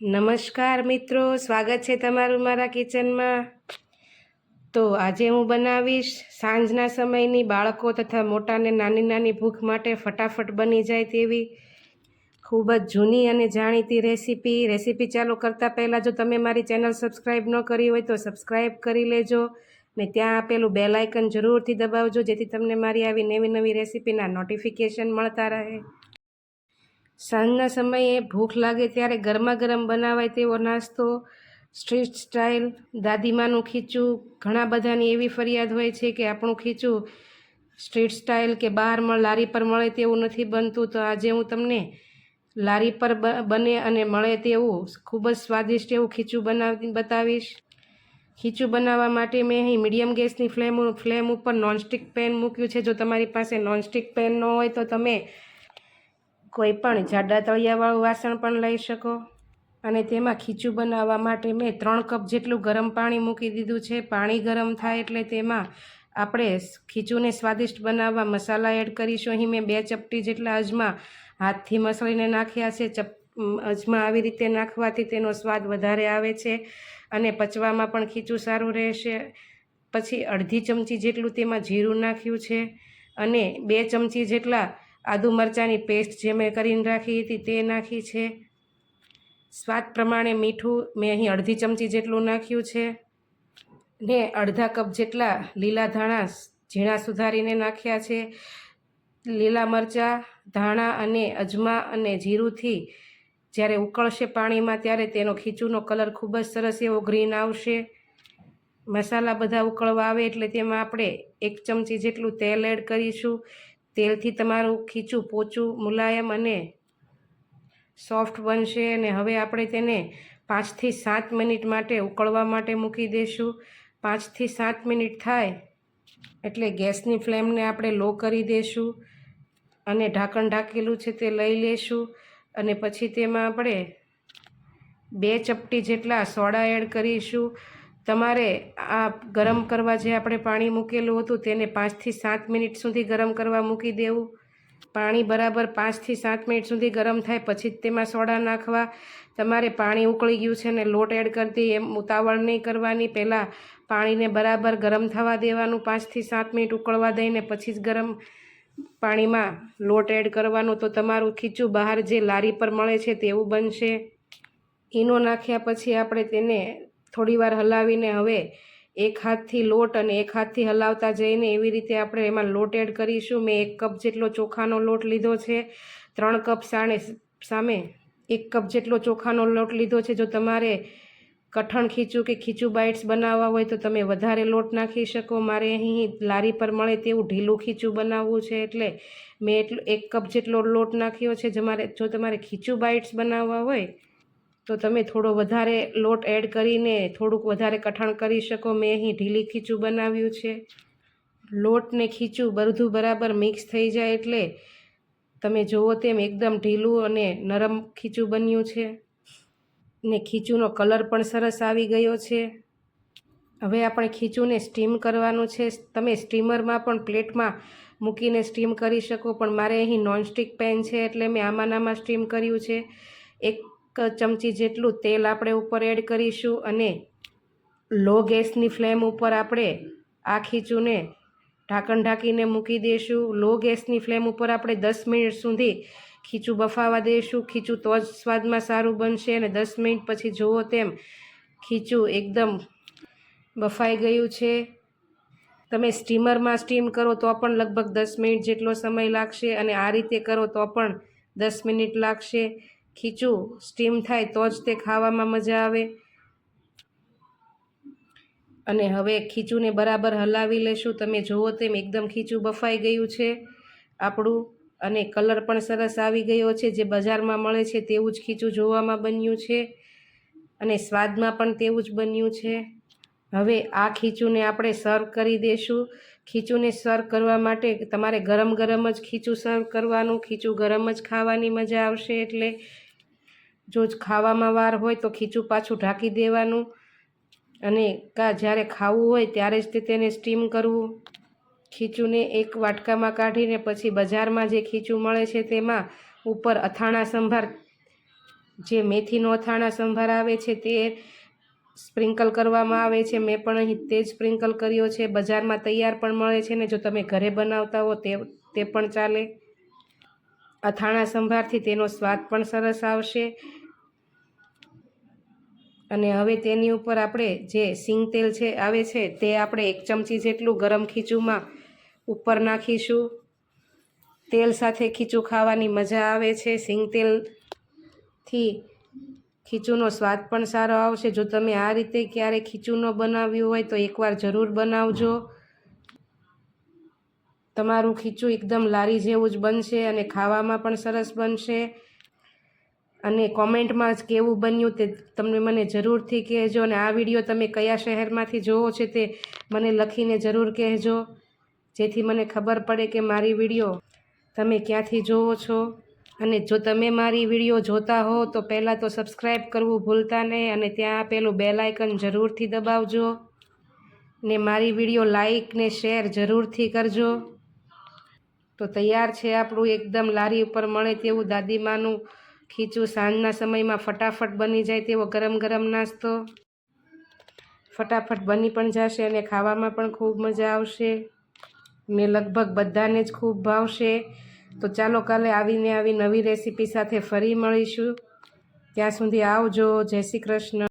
નમસ્કાર મિત્રો, સ્વાગત છે તમારું મારા કિચનમાં. તો આજે હું બનાવીશ સાંજના સમયની બાળકો તથા મોટાને નાની નાની ભૂખ માટે ફટાફટ બની જાય તેવી ખૂબ જ જૂની અને જાણીતી રેસીપી. રેસીપી ચાલુ કરતાં પહેલાં જો તમે મારી ચેનલ સબસ્ક્રાઈબ ન કરી હોય તો સબસ્ક્રાઈબ કરી લેજો ને ત્યાં આપેલું બેલ આઇકન જરૂરથી દબાવજો, જેથી તમને મારી આવી નવી નવી રેસીપીના નોટિફિકેશન મળતા રહે. સાંજના સમયે ભૂખ લાગે ત્યારે ગરમા ગરમ બનાવાય તેવો નાસ્તો, સ્ટ્રીટ સ્ટાઇલ, દાદીમાનું ખીચું, ઘણા બધાની એવી ફરિયાદ હોય છે કે આપણું ખીચું સ્ટ્રીટ સ્ટાઇલ કે બહાર મળ, લારી પર મળે તેવું નથી બનતું. તો આજે હું તમને લારી પર બને અને મળે તેવું ખૂબ જ સ્વાદિષ્ટ એવું ખીચું બનાવી, બતાવીશ. ખીચું બનાવવા માટે મેં અહીં મીડિયમ ગેસની ફ્લેમ ફ્લેમ ઉપર નોનસ્ટિક પેન મૂક્યું છે. જો તમારી પાસે નોનસ્ટિક પેન ન હોય તો તમે કોઈ પણ જાડા તળિયાવાળું વાસણ પણ લઈ શકો. અને તેમાં ખીચું બનાવવા માટે મેં ત્રણ કપ જેટલું ગરમ પાણી મૂકી દીધું છે. પાણી ગરમ થાય એટલે તેમાં આપણે ખીચુંને સ્વાદિષ્ટ બનાવવા મસાલા એડ કરીશું. અહીં મેં બે ચપટી જેટલા અજમા હાથથી મસળીને નાખ્યા છે. ચપ અજમા આવી રીતે નાખવાથી તેનો સ્વાદ વધારે આવે છે અને પચવામાં પણ ખીચું સારું રહેશે. પછી અડધી ચમચી જેટલું તેમાં જીરું નાખ્યું છે અને બે ચમચી જેટલા આદુ મરચાંની પેસ્ટ જે મેં કરીને રાખી હતી તે નાખી છે. સ્વાદ પ્રમાણે મીઠું મેં અહીં અડધી ચમચી જેટલું નાખ્યું છે. ને અડધા કપ જેટલા લીલા ધાણા ઝીણા સુધારીને નાખ્યા છે. લીલા મરચાં, ધાણા અને અજમા અને જીરુંથી જ્યારે ઉકળશે પાણીમાં ત્યારે તેનો ખીચુનો કલર ખૂબ જ સરસ એવો ગ્રીન આવશે. મસાલા બધા ઉકળવા આવે એટલે તેમાં આપણે એક ચમચી જેટલું તેલ એડ કરીશું. તેલથી તમારું ખીચું, પોચું, મુલાયમ અને સોફ્ટ બનશે અને હવે આપણે તેને પાંચથી સાત મિનિટ માટે ઉકળવા માટે મૂકી દઈશું પાંચથી સાત મિનિટ થાય એટલે ગેસની ફ્લેમને આપણે લો કરી દઈશું અને ઢાંકણ ઢાંકેલું છે તે લઈ લેશું અને પછી તેમાં આપણે બે ચપટી જેટલા સોડા એડ કરીશું. તમારે આ ગરમ કરવા જે આપણે પાણી મૂકેલું હતું તેને પાંચથી સાત મિનિટ સુધી ગરમ કરવા મૂકી દેવું. પાણી બરાબર પાંચથી સાત મિનિટ સુધી ગરમ થાય પછી જ તેમાં સોડા નાખવા. તમારે પાણી ઉકળી ગયું છે ને લોટ એડ કરતી એમ ઉતાવળ નહીં કરવાની. પહેલાં પાણીને બરાબર ગરમ થવા દેવાનું પાંચથી સાત મિનિટ ઉકળવા દઈને પછી જ ગરમ પાણીમાં લોટ એડ કરવાનો. તો તમારું ખીચું બહાર જે લારી પર મળે છે તેવું બનશે. ઈનો નાખ્યા પછી આપણે તેને થોડીવાર હલાવીને હવે એક હાથથી લોટ અને એક હાથથી હલાવતા જઈને એવી રીતે આપણે એમાં લોટ એડ કરીશું. મેં એક કપ જેટલો ચોખાનો લોટ લીધો છે, ત્રણ કપ સાણે સામે એક કપ જેટલો ચોખાનો લોટ લીધો છે. જો તમારે કઠણ ખીચું કે ખીચું બાઇટ્સ બનાવવા હોય તો તમે વધારે લોટ નાખી શકો. મારે અહીં લારી પર મળે તેવું ઢીલું ખીચું બનાવવું છે એટલે મેં એટલું, એક કપ જેટલો લોટ નાખ્યો છે. તમારે જો તમારે ખીચું બાઇટ્સ બનાવવા હોય તો તમે થોડો વધારે લોટ એડ કરીને થોડુંક વધારે કઠણ કરી શકો. મેં અહીં ઢીલી ખીચું બનાવ્યું છે. લોટને ખીચું બધું બરાબર મિક્સ થઈ જાય એટલે તમે જુઓ તેમ એકદમ ઢીલું અને નરમ ખીચું બન્યું છે. ને ખીચુંનો કલર પણ સરસ આવી ગયો છે. હવે આપણે ખીચુંને સ્ટીમ કરવાનું છે. તમે સ્ટીમરમાં પણ પ્લેટમાં મૂકીને સ્ટીમ કરી શકો, પણ મારે અહીં નોનસ્ટિક પેન છે એટલે મેં આમાં ને આમાં સ્ટીમ કર્યું છે. એક ચમચી જેટલું તેલ આપણે ઉપર એડ કરીશું અને લો ગેસની ફ્લેમ ઉપર આપણે આ ખીચુંને ઢાંકણ ઢાંકીને મૂકી દઈશું લો ગેસની ફ્લેમ ઉપર આપણે દસ મિનિટ સુધી ખીચું બફાવા દઈશું ખીચું તો જ સ્વાદમાં સારું બનશે અને દસ મિનિટ પછી જુઓ તેમ ખીચું એકદમ બફાઈ ગયું છે. તમે સ્ટીમરમાં સ્ટીમ કરો તો પણ લગભગ દસ મિનિટ જેટલો સમય લાગશે અને આ રીતે કરો તો પણ દસ મિનિટ લાગશે. ખીચું સ્ટીમ થાય તો જ તે ખાવામાં મજા આવે. અને હવે ખીચુંને બરાબર હલાવી લેશું. તમે જુઓ તેમ એકદમ ખીચું બફાઈ ગયું છે આપણું. અને કલર પણ સરસ આવી ગયો છે. જે બજારમાં મળે છે તેવું જ ખીચું જોવામાં બન્યું છે. અને સ્વાદમાં પણ તેવું જ બન્યું છે. હવે આ ખીચુંને આપણે સર્વ કરી દઈશું ખીચુંને સર્વ કરવા માટે તમારે ગરમ ગરમ જ ખીચું સર્વ કરવાનું. ખીચું ગરમ જ ખાવાની મજા આવશે એટલે જો ખાવામાં વાર હોય તો ખીચું પાછું ઢાંકી દેવાનું અને કા જ્યારે ખાવું હોય ત્યારે જ તે તેને સ્ટીમ કરવું. ખીચુંને એક વાટકામાં કાઢીને પછી બજારમાં જે ખીચું મળે છે તેમાં ઉપર અથાણા સંભાર, જે મેથીનો અથાણા સંભાર આવે છે તે સ્પ્રિંકલ કરવામાં આવે છે. મેં પણ અહીં તે જ સ્પ્રિંકલ કર્યો છે. બજારમાં તૈયાર પણ મળે છે ને જો તમે ઘરે બનાવતા હો તે તે પણ ચાલે. અથાણા સંભારથી તેનો સ્વાદ પણ સરસ આવશે. અને હવે તેની ઉપર આપણે જે સિંગ તેલ છે, આવે છે, તે આપણે એક ચમચી જેટલું ગરમ ખીચુંમાં ઉપર નાખીશું. તેલ સાથે ખીચું ખાવાની મજા આવે છે. સિંગ તેલથી ખીચુંનો સ્વાદ પણ સારો આવશે. જો તમે આ રીતે ક્યારે ખીચું ન બનાવ્યું હોય તો એકવાર જરૂર બનાવજો. તમારું ખીચું એકદમ લારી જેવું જ બનશે અને ખાવામાં પણ સરસ બનશે. અને કોમેન્ટમાં જ કેવું બન્યું તે તમને મને જરૂરથી કહેજો અને આ વીડિયો તમે કયા શહેરમાંથી જોવો છે તે મને લખીને જરૂર કહેજો, જેથી મને ખબર પડે કે મારી વીડિયો તમે ક્યાંથી જોવો છો. અને જો તમે મારી વીડિયો જોતા હો તો પહેલાં તો સબસ્ક્રાઈબ કરવું ભૂલતા નહીં અને ત્યાં આપેલું બેલાઇકન જરૂરથી દબાવજો. ને મારી વીડિયો લાઈક ને શેર જરૂરથી કરજો. તો તૈયાર છે આપણું એકદમ લારી ઉપર મળે તેવું દાદીમાનું ખીચું સાંજના સમયમાં ફટાફટ બની જાય તેવો ગરમ ગરમ નાસ્તો. ફટાફટ બની પણ જશે અને ખાવામાં પણ ખૂબ મજા આવશે. ને લગભગ બધાને જ ખૂબ ભાવશે. તો ચાલો કાલે આવીને આવી નવી રેસીપી સાથે ફરી મળીશું. ત્યાં સુધી આવજો. જય શ્રી કૃષ્ણ.